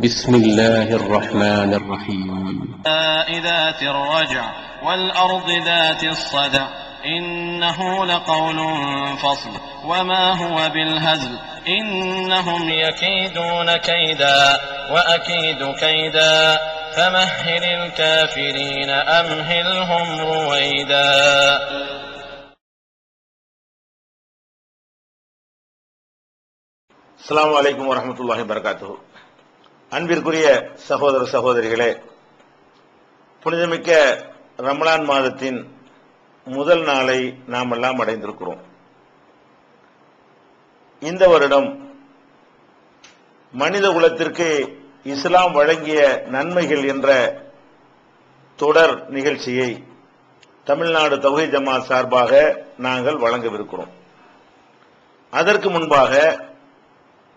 بسم الله الرحمن الرحيم. ذات الرجع والأرض ذات الصدع. إنه لقول فصل. وما هو بالهزل. إنهم يكيدون كيدا وأكيد كيدا. فمهل الكافرين أمهلهم رويدا. السلام عليكم ورحمة الله وبركاته. அன்பிற்குரிய சகோதர சகோதரிகளே புனிதமிக்க ரமலான் மாதத்தின் முதல் நாளை நாம் எல்லாம் அடைந்திருக்கிறோம். இந்த வருடம் மனித குலத்திற்கு இஸ்லாம் வழங்கிய நன்மைகள் என்ற தொடர் நிகழ்ச்சியை தமிழ்நாடு தொகை ஜமா சார்பாக நாங்கள் வழங்கவிருக்கிறோம். அதற்கு முன்பாக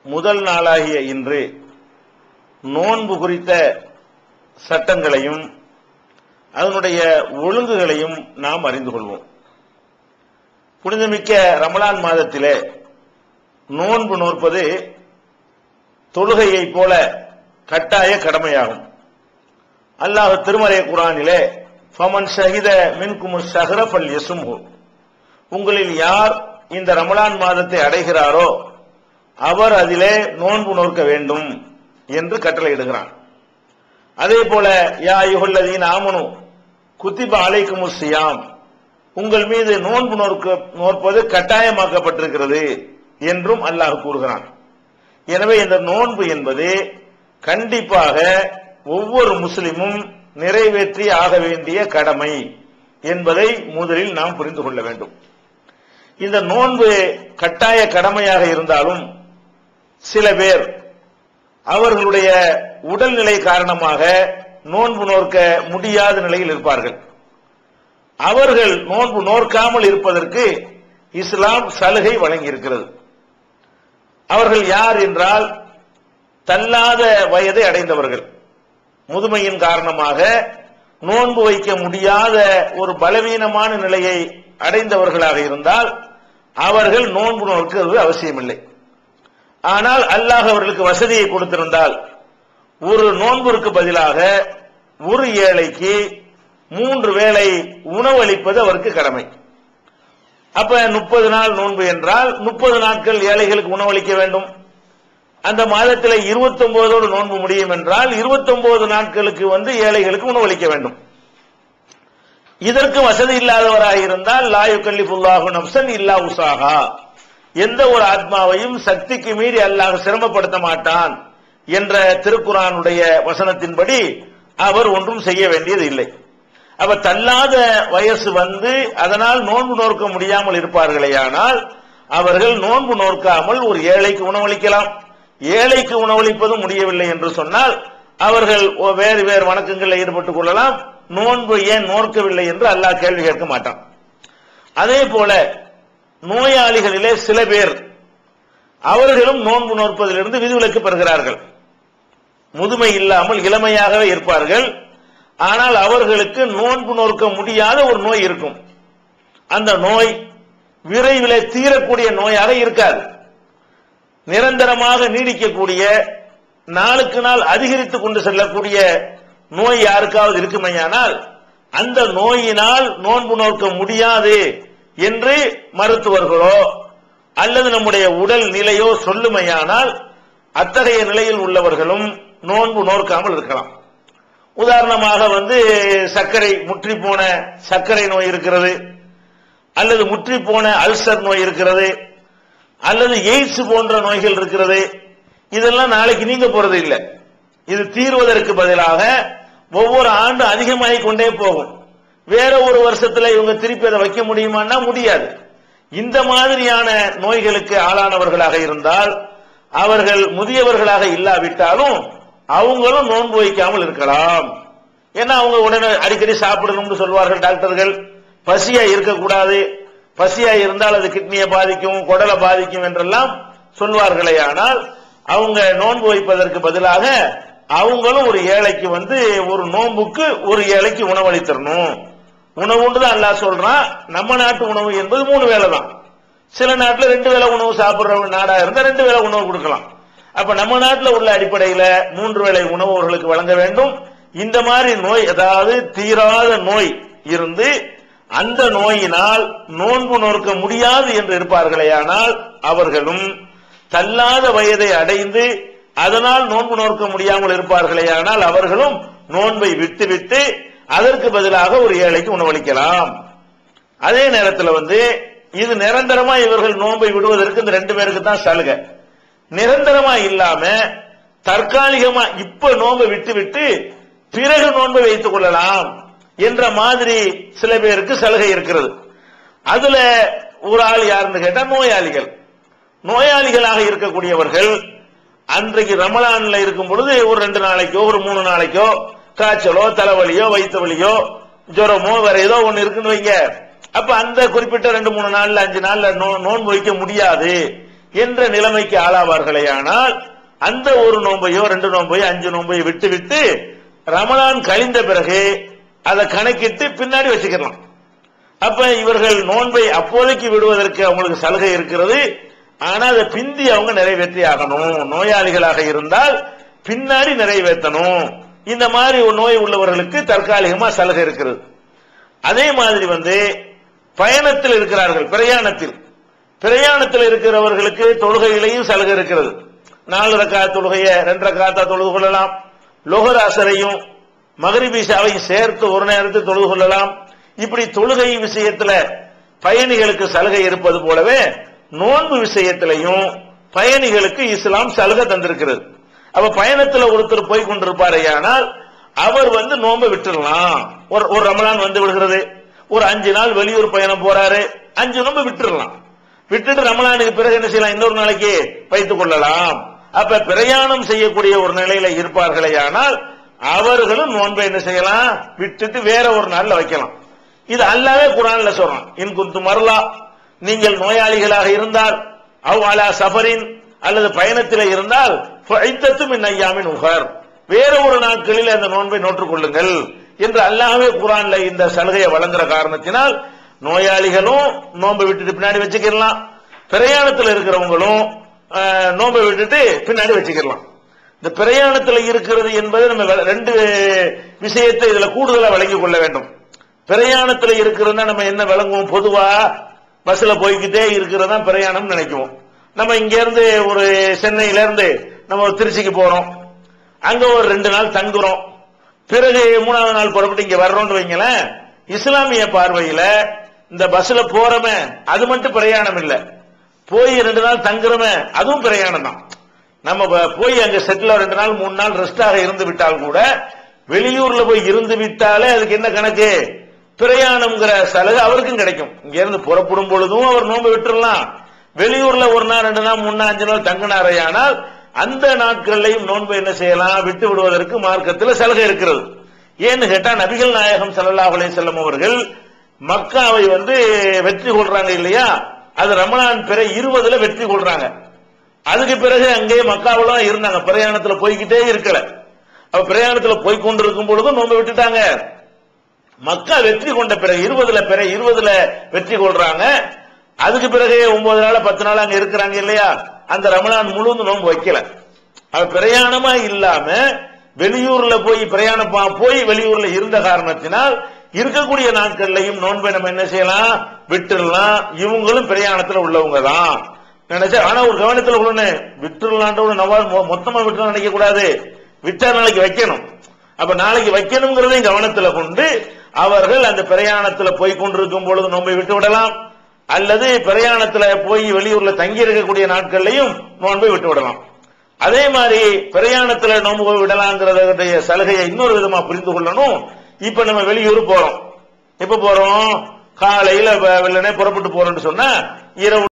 முதல் நாளாகிய இன்று நோன்பு குறித்த சட்டங்களையும் அதனுடைய ஒழுங்குகளையும் நாம் அறிந்து கொள்வோம். புனிதமிக்க ரமலான் மாதத்திலே நோன்பு நோற்பது தொழுகையைப் போல கட்டாய கடமையாகும். அல்லாஹ் திருமறை குரானிலே ஃபமன் ஷஹித மின்குமு ஷஹரஃபல் யசும்பு உங்களில் யார் இந்த ரமலான் மாதத்தை அடைகிறாரோ அவர் அதிலே நோன்பு நோக்க வேண்டும். என்று கட்டளையிடுகிறான். அதே போல யா யுகல்லதீன் ஆமனு குத்திப அலைக்கும் சியாம் உங்கள் மீது நோன்பு நோக்க நோற்பது கட்டாயமாக்கப்பட்டிருக்கிறது என்றும் அல்லாஹ் கூறுகிறான். எனவே இந்த நோன்பு என்பது கண்டிப்பாக ஒவ்வொரு முஸ்லிமும் நிறைவேற்றி ஆக வேண்டிய கடமை என்பதை முதலில் நாம் புரிந்து கொள்ள வேண்டும். இந்த நோன்பு கட்டாய கடமையாக இருந்தாலும் சில பேர் அவர்களுடைய உடல்நிலை காரணமாக நோன்பு நோக்க முடியாத நிலையில் இருப்பார்கள். அவர்கள் நோன்பு நோக்காமல் இருப்பதற்கு இஸ்லாம் சலுகை வழங்கியிருக்கிறது. அவர்கள் யார் என்றால் தள்ளாத வயதை அடைந்தவர்கள். முதுமையின் காரணமாக நோன்பு வைக்க முடியாத ஒரு பலவீனமான நிலையை அடைந்தவர்களாக இருந்தால் அவர்கள் நோன்பு நோக்கிறது அவசியமில்லை. ஆனால் அல்லாஹ் அவர்களுக்கு வசதியை கொடுத்திருந்தால் ஒரு நோன்பிற்கு பதிலாக ஒரு ஏழைக்கு மூன்று வேளை உணவளிப்பது அவருக்கு கடமை. அப்ப முப்பது நாள் நோன்பு என்றால் முப்பது நாட்கள் ஏழைகளுக்கு உணவளிக்க வேண்டும். அந்த மாதத்தில் இருபத்தி ஒன்பதோடு நோன்பு முடியும் என்றால் இருபத்தி ஒன்பது நாட்களுக்கு வந்து ஏழைகளுக்கு உணவளிக்க வேண்டும். இதற்கு வசதி இல்லாதவராக இருந்தால் லாயு கல்லிஃபுல்லாஹு நப்சன் இல்லா உசாகா எந்த ஒரு ஆத்மாவையும் சக்திக்கு மீறி அல்லாஹ் சிரமப்படுத்த மாட்டான் என்ற திருக்குறானுடைய வசனத்தின்படி அவர் ஒன்றும் செய்ய வேண்டியது இல்லை. அவர் தள்ளாத வயசு வந்து அதனால் நோன்பு நோக்க முடியாமல் இருப்பார்களேயானால் அவர்கள் நோன்பு நோக்காமல் ஒரு ஏழைக்கு உணவளிக்கலாம். ஏழைக்கு உணவளிப்பதும் முடியவில்லை என்று சொன்னால் அவர்கள் வேறு வேறு வணக்கங்களில் ஈடுபட்டுக் கொள்ளலாம். நோன்பு ஏன் நோக்கவில்லை என்று அல்லாஹ் கேள்வி கேட்க மாட்டான். அதே போல நோயாளிகளிலே சில பேர் அவர்களும் நோன்பு நோற்பதிலிருந்து விதிவிலக்கு பெறுகிறார்கள். முதுமை இல்லாமல் இளமையாகவே இருப்பார்கள். ஆனால் அவர்களுக்கு நோன்பு நோக்க முடியாத ஒரு நோய் இருக்கும். அந்த நோய் விரைவில் தீரக்கூடிய நோயாக இருக்காது. நிரந்தரமாக நீடிக்கக்கூடிய நாளுக்கு நாள் அதிகரித்துக் கொண்டு செல்லக்கூடிய நோய் யாருக்காவது இருக்குமையானால் அந்த நோயினால் நோன்பு நோக்க முடியாது என்று மருத்துவர்களோ அல்லது நம்முடைய உடல் நிலையோ சொல்லுமையானால் அத்தகைய நிலையில் உள்ளவர்களும் நோன்பு நோக்காமல் இருக்கலாம். உதாரணமாக வந்து சர்க்கரை முற்றி போன சர்க்கரை நோய் இருக்கிறது அல்லது முற்றி போன அல்சர் நோய் இருக்கிறது அல்லது எய்ட்ஸ் போன்ற நோய்கள் இருக்கிறது. இதெல்லாம் நாளைக்கு நீங்க போறது இல்லை இது தீர்வதற்கு பதிலாக ஒவ்வொரு ஆண்டு அதிகமாகிக் கொண்டே போகும். வேற ஒரு வருஷத்துல இவங்க திருப்பி அதை வைக்க முடியுமான்னா முடியாது. இந்த மாதிரியான நோய்களுக்கு ஆளானவர்களாக இருந்தால் அவர்கள் முதியவர்களாக இல்லாவிட்டாலும் அவங்களும் நோன்பு வைக்காமல் இருக்கலாம். ஏன்னா அவங்க உடனே அடிக்கடி சாப்பிடணும்னு சொல்வார்கள் டாக்டர்கள். பசியா இருக்கக்கூடாது. பசியா இருந்தால் அது கிட்னியை பாதிக்கும் குடலை பாதிக்கும் என்றெல்லாம் சொல்வார்களே. ஆனால் அவங்க நோன்பு வைப்பதற்கு பதிலாக அவங்களும் ஒரு ஏழைக்கு வந்து ஒரு நோன்புக்கு ஒரு ஏழைக்கு உணவளித்தரணும். உணவு தான் அல்லாஹ் சொல்றான். நம்ம நாட்டு உணவு என்பது மூணு வேலை தான். சில நாட்டில் ரெண்டு வேளை உணவு சாப்பிடுற நாடா இருந்தால் ரெண்டு வேளை உணவு கொடுக்கலாம். அப்ப நம்ம நாட்டில் உள்ள அடிப்படையில் மூன்று வேளை உணவு அவர்களுக்கு வழங்க வேண்டும். இந்த மாதிரி நோய் அதாவது தீராத நோய் இருந்து அந்த நோயினால் நோன்பு நோக்க முடியாது என்று இருப்பார்களேயானால் அவர்களும் தள்ளாத வயதை அடைந்து அதனால் நோன்பு நோக்க முடியாமல் இருப்பார்களேயானால் அவர்களும் நோன்பை விட்டுவிட்டு அதற்கு பதிலாக ஒரு ஏழைக்கு உணவளிக்கலாம். அதே நேரத்தில் வந்து இது நிரந்தரமா இவர்கள் நோன்பை விடுவதற்கு இந்த ரெண்டு பேருக்கு தான் சலுகை. நிரந்தரமா இல்லாம தற்காலிகமா இப்ப நோன்பை விட்டு விட்டு பிறகு நோன்பை வைத்துக் கொள்ளலாம் என்ற மாதிரி சில பேருக்கு சலுகை இருக்கிறது. அதுல ஒரு ஆள் யாருன்னு கேட்டா நோயாளிகள். நோயாளிகளாக இருக்கக்கூடியவர்கள் அன்றைக்கு ரமலான்ல இருக்கும் பொழுது ஒரு ரெண்டு நாளைக்கோ ஒரு மூணு நாளைக்கோ காய்ச்சலோ தலைவலியோ வயிற்று வலியோ ஜுரமோ வேற ஏதோ ஒண்ணு இருக்குன்னு வைங்க. அப்ப அந்த குறிப்பிட்ட ரெண்டு மூணு நாள்ல அஞ்சு நாள்ல நோ- நோன்பு வைக்க முடியாது என்ற நிலைமைக்கு ஆளாவார்களே ஆனால் அந்த ஒரு நோன்பையோ ரெண்டு நோன்பையோ அஞ்சு நோன்பையோ விட்டு விட்டு ரமலான் கழிந்த பிறகு அதை கணக்கிட்டு பின்னாடி வச்சுக்கலாம். அப்ப இவர்கள் நோன்பை அப்போதைக்கு விடுவதற்கு அவங்களுக்கு சலுகை இருக்கிறது. ஆனா அதை பிந்தி அவங்க நிறைவேற்றி ஆகணும். நோயாளிகளாக இருந்தால் பின்னாடி நிறைவேற்றணும். இந்த மாதிரி ஒரு நோய் உள்ளவர்களுக்கு தற்காலிகமா சலுகை இருக்கிறது. அதே மாதிரி வந்து பயணத்தில் இருக்கிறார்கள் பிரயாணத்தில். பிரயாணத்தில் இருக்கிறவர்களுக்கு தொழுகையிலையும் சலுகை இருக்கிறது. நாலு ரக்கா தொழுகைய ரெண்டு ரக்காத்தா தொழுது கொள்ளலாம். லோகராசரையும் சேர்த்து ஒரு நேரத்தில் தொழுது கொள்ளலாம். இப்படி தொழுகை விஷயத்துல பயணிகளுக்கு சலுகை இருப்பது போலவே நோன்பு விஷயத்திலையும் பயணிகளுக்கு இஸ்லாம் சலுகை தந்திருக்கிறது. அப்ப பயணத்துல ஒருத்தர் போய் கொண்டிருப்பாரையானால் அவர் வந்து நோன்பை விட்டுடலாம் ஒரு ஒரு ரமலான் வந்து விடுகிறது. ஒரு அஞ்சு நாள் வெளியூர் பயணம் போறாரு. அஞ்சு நோம்பு விட்டுடலாம் விட்டுட்டு ரமலானுக்கு பிறகு என்ன செய்யலாம்? இன்னொரு நாளைக்கு வைத்துக் கொள்ளலாம். அப்ப பிரயாணம் செய்யக்கூடிய ஒரு நிலையில இருப்பார்களே ஆனால் அவர்களும் நோன்பை என்ன செய்யலாம்? விட்டுட்டு வேற ஒரு நாள்ல வைக்கலாம். இது அல்லாவே குரான்ல சொல்றான். இன் குந்து மரலா நீங்கள் நோயாளிகளாக இருந்தால் அவ் அலா சஃபரின் அல்லது பயணத்தில் இருந்தால் ஐயாமின் உகர் வேற ஒரு நாட்களில் அந்த நோன்பை நோற்றுக் கொள்ளுங்கள் என்று அல்லாஹ்வே குரான்ல இந்த சலுகையை வழங்குற காரணத்தினால் நோயாளிகளும் நோன்பை விட்டுட்டு பின்னாடி வச்சுக்கிடலாம். பிரயாணத்தில் இருக்கிறவங்களும் நோன்பை விட்டுட்டு பின்னாடி வச்சுக்கிடலாம். இந்த பிரயாணத்தில் இருக்கிறது என்பது நம்ம ரெண்டு விஷயத்தை இதுல கூடுதலா விளங்கிக் கொள்ள வேண்டும். பிரயாணத்தில் இருக்கிறதுனா நம்ம என்ன விளங்குவோம்? பொதுவா பஸ்ல போய்கிட்டே இருக்கிறதா பிரயாணம் நினைக்குவோம். நம்ம இங்க இருந்து ஒரு சென்னையில இருந்து நம்ம ஒரு திருச்சிக்கு போறோம். அங்க ஒரு ரெண்டு நாள் தங்குறோம். பிறகு மூணாவது நாள் புறப்பட்டு இங்க வர்றோம்னு வைங்களேன் இஸ்லாமிய பார்வையில இந்த பஸ்ல போறமே அது மட்டும் பிரயாணம் இல்ல. போய் ரெண்டு நாள் தங்குறமே அதுவும் பிரயாணம் தான். நம்ம போய் அங்க செட்டில் ரெண்டு நாள் மூணு நாள் ரெஸ்டாக இருந்து விட்டால் கூட வெளியூர்ல போய் இருந்து விட்டாலே அதுக்கு என்ன கணக்கு? பிரயாணம்ங்கிற சலுகை அவருக்கும் கிடைக்கும். இங்க இருந்து புறப்படும் பொழுதும் அவர் நோன்பு விட்டுடலாம் வெளியூர்ல ஒரு நாள் ரெண்டு நாள் மூணு நாள் அஞ்சு நாள் தங்கினாரையானால் அந்த நாட்கள்லையும் நோன்பு என்ன செய்யலாம்? விட்டு விடுவதற்கு மார்க்கத்தில் சலுகை இருக்கிறது. ஏன்னு கேட்டா நபிகள் நாயகம் ஸல்லல்லாஹு அலைஹி வஸல்லம் அவர்கள் மக்காவை வந்து வெற்றி கொள்றாங்க இல்லையா? அது ரமலான் பிற இருபதுல வெற்றி கொள்றாங்க. அதுக்கு பிறகு அங்கேயே மக்காவுல இருந்தாங்க. பிரயாணத்துல போய்கிட்டே இருக்கல. அப்ப பிரயாணத்துல போய் கொண்டிருக்கும் பொழுதும் நோன்பை விட்டுட்டாங்க. மக்கா வெற்றி கொண்ட பிறகு இருபதுல பிற இருபதுல வெற்றி கொள்றாங்க. அதுக்கு பிறகு ஒன்பது நாள் பத்து நாள் அங்க இருக்கிறாங்க இல்லையா? அந்த ரமலான் முழுவதும் நோன்பு வைக்கல. அவ பிரயாணமா இல்லாம வெளியூர்ல போய் பிரயாணம் போய் வெளியூர்ல இருந்த காரணத்தினால் இருக்கக்கூடிய நாட்கள்லையும் நோன்பை நம்ம என்ன செய்யலாம்? விட்டுடலாம் இவங்களும் பிரயாணத்துல உள்ளவங்க தான். நினைச்சா ஆனா ஒரு கவனத்துல உள்ளன விட்டுடலான்ற ஒரு நவால் மொ- மொத்தமா விட்டு நினைக்க கூடாது விட்டா நாளைக்கு வைக்கணும். அப்ப நாளைக்கு வைக்கணுங்கிறதையும் கவனத்துல கொண்டு அவர்கள் அந்த பிரயாணத்துல போய் கொண்டிருக்கும் பொழுது நோன்பை விட்டு விடலாம். அல்லது பிரயாணத்துல போய் வெளியூர்ல தங்கி இருக்கக்கூடிய நாட்கள்லையும் நோன்பை விட்டு விடலாம் அதே மாதிரி பிரயாணத்துல நோன்பு விடலாங்கிறதுடைய சலுகையை இன்னொரு விதமா புரிந்து கொள்ளணும். இப்ப நம்ம வெளியூர் போறோம். எப்ப போறோம்? காலையில வெள்ளனே புறப்பட்டு போறோம்னு சொன்னா இரவு